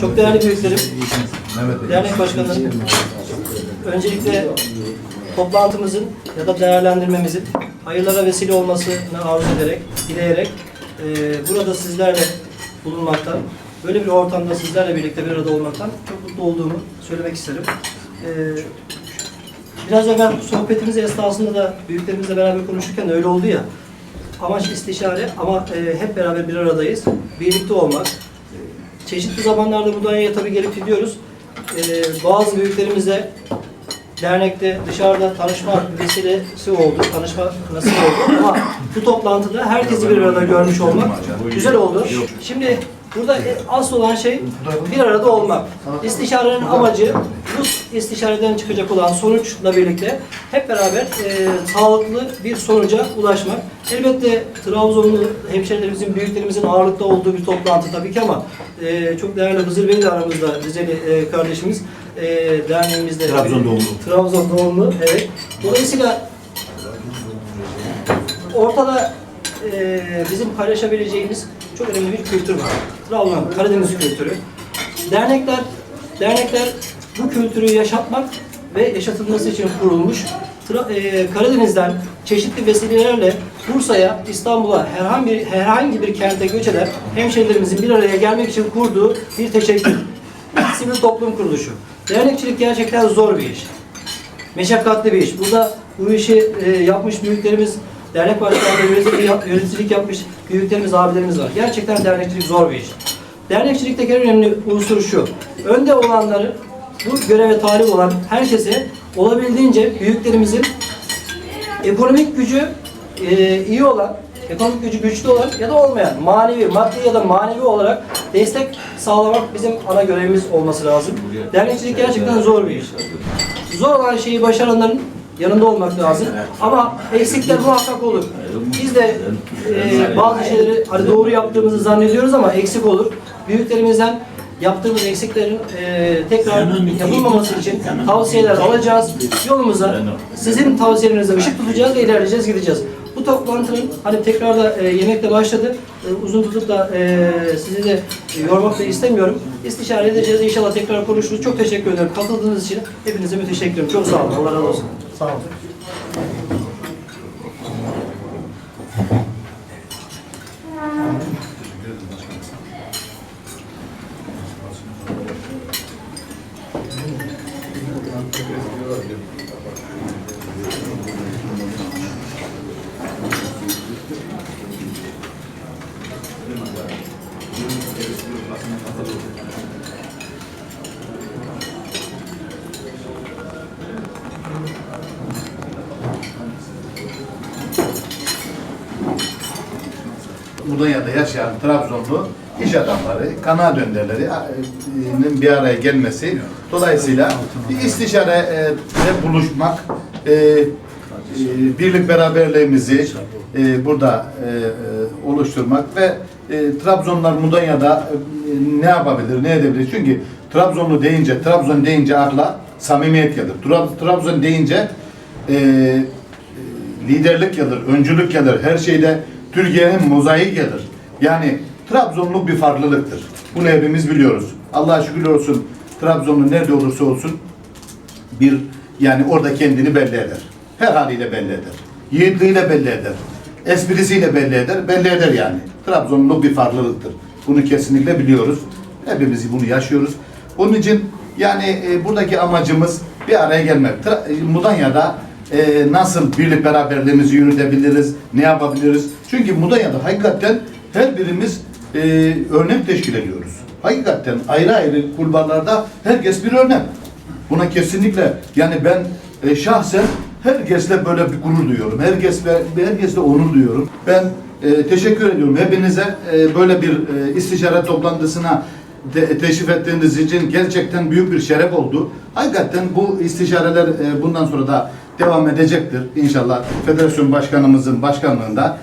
Çok değerli büyüklerim, dernek başkanlarım, öncelikle toplantımızın ya da değerlendirmemizin hayırlara vesile olmasını arzu ederek, dileyerek e, burada sizlerle bulunmaktan, böyle bir ortamda sizlerle birlikte bir arada olmaktan çok mutlu olduğumu söylemek isterim. E, biraz evvel sohbetimiz esnasında da büyüklerimizle beraber konuşurken öyle oldu ya, amaç istişare ama e, hep beraber bir aradayız, birlikte olmak. Çeşitli zamanlarda Mudanya'ya tabii gelip gidiyoruz. E, bazı büyüklerimizle dernekte dışarıda tanışma vesilesi oldu, tanışma nasip oldu ama bu toplantıda herkesi bir arada görmüş olmak güzel oldu. Şimdi burada asıl olan şey bir arada olmak. İstişarenin amacı bu istişareden çıkacak olan sonuçla birlikte hep beraber e, sağlıklı bir sonuca ulaşmak. Elbette Trabzonlu hemşehrilerimizin, büyüklerimizin ağırlıkta olduğu bir toplantı tabii ki ama e, çok değerli Hızır Bey de aramızda, Rizeli e, kardeşimiz e, derneğimizde. Trabzon doğumlu. Trabzon doğumlu, evet. Dolayısıyla ortada e, bizim paylaşabileceğimiz çok önemli bir kültür var. Trabzon, Karadeniz kültürü. Dernekler, dernekler bu kültürü yaşatmak ve yaşatılması için kurulmuş. Tra- e, Karadeniz'den çeşitli vesilelerle Bursa'ya, İstanbul'a herhangi bir, herhangi bir kente göç eden hemşehrilerimizin bir araya gelmek için kurduğu bir teşekkür. Sivil toplum kuruluşu. Dernekçilik gerçekten zor bir iş meşakkatli bir iş. Burada bu işi e, yapmış büyüklerimiz, dernek başkanları, yöneticilik, yap- yöneticilik yapmış büyüklerimiz, abilerimiz var. Gerçekten dernekçilik zor bir iş. Dernekçilikteki en önemli unsur şu. Önde olanları, bu göreve talip olan herkese olabildiğince büyüklerimizin ekonomik gücü e, iyi olan, ekonomik gücü güçlü olan ya da olmayan, manevi, maddi ya da manevi olarak destek sağlamak bizim ana görevimiz olması lazım. Dernekçilik gerçekten zor bir iş. Zor olan şeyi başaranların yanında olmak lazım. Ama eksikler muhakkak olur. Biz de e, bazı şeyleri hani doğru yaptığımızı zannediyoruz ama eksik olur. Büyüklerimizden yaptığımız eksiklerin e, tekrar yapılmaması için tavsiyeler alacağız. Yolumuza sizin tavsiyelerinize ışık tutacağız ve ilerleyeceğiz, gideceğiz. Bu toplantının hani tekrar da e, yemekle başladı. E, uzun tutup da e, sizi de yormak da istemiyorum. İstişare edeceğiz. İnşallah tekrar konuşuruz. Çok teşekkür ederim. Katıldığınız için hepinize müteşekkir ederim. Çok sağ olun. Allah razı olsun. Sağ olun. അഭിനന്ദിക്കുന്നു Mudanya'da yaşayan Trabzonlu iş adamları, kanaat önderlerinin bir araya gelmesi dolayısıyla istişare buluşmak, e, e, birlik beraberliğimizi e, burada e, e, oluşturmak ve e, Trabzonlar Mudanya'da e, ne yapabilir, ne edebilir? Çünkü Trabzonlu deyince, Trabzon deyince akla samimiyet gelir. Trab- Trabzon deyince e, liderlik gelir, öncülük gelir. Her şeyde Türkiye'nin mozaiği gelir. Yani Trabzonluk bir farklılıktır. Bunu hepimiz biliyoruz. Allah'a şükür olsun Trabzonlu nerede olursa olsun bir yani orada kendini belli eder. Her haliyle belli eder. Yiğitliğiyle belli eder. Esprisiyle belli eder. Belli eder yani. Trabzonluluk bir farklılıktır. Bunu kesinlikle biliyoruz. Hepimiz bunu yaşıyoruz. Onun için yani e, buradaki amacımız bir araya gelmek. Tra- Mudanya'da e, nasıl birlik beraberliğimizi yürütebiliriz, ne yapabiliriz? Çünkü Mudanya'da hakikaten her birimiz e, örnek teşkil ediyoruz. Hakikaten ayrı ayrı kulvarlarda herkes bir örnek. Buna kesinlikle yani ben e, şahsen herkesle böyle bir gurur duyuyorum. Herkesle herkesle onur duyuyorum. Ben e, teşekkür ediyorum hepinize e, böyle bir e, istişare toplantısına te- teşrif ettiğiniz için gerçekten büyük bir şeref oldu. Hakikaten bu istişareler e, bundan sonra da devam edecektir inşallah. Federasyon başkanımızın başkanlığında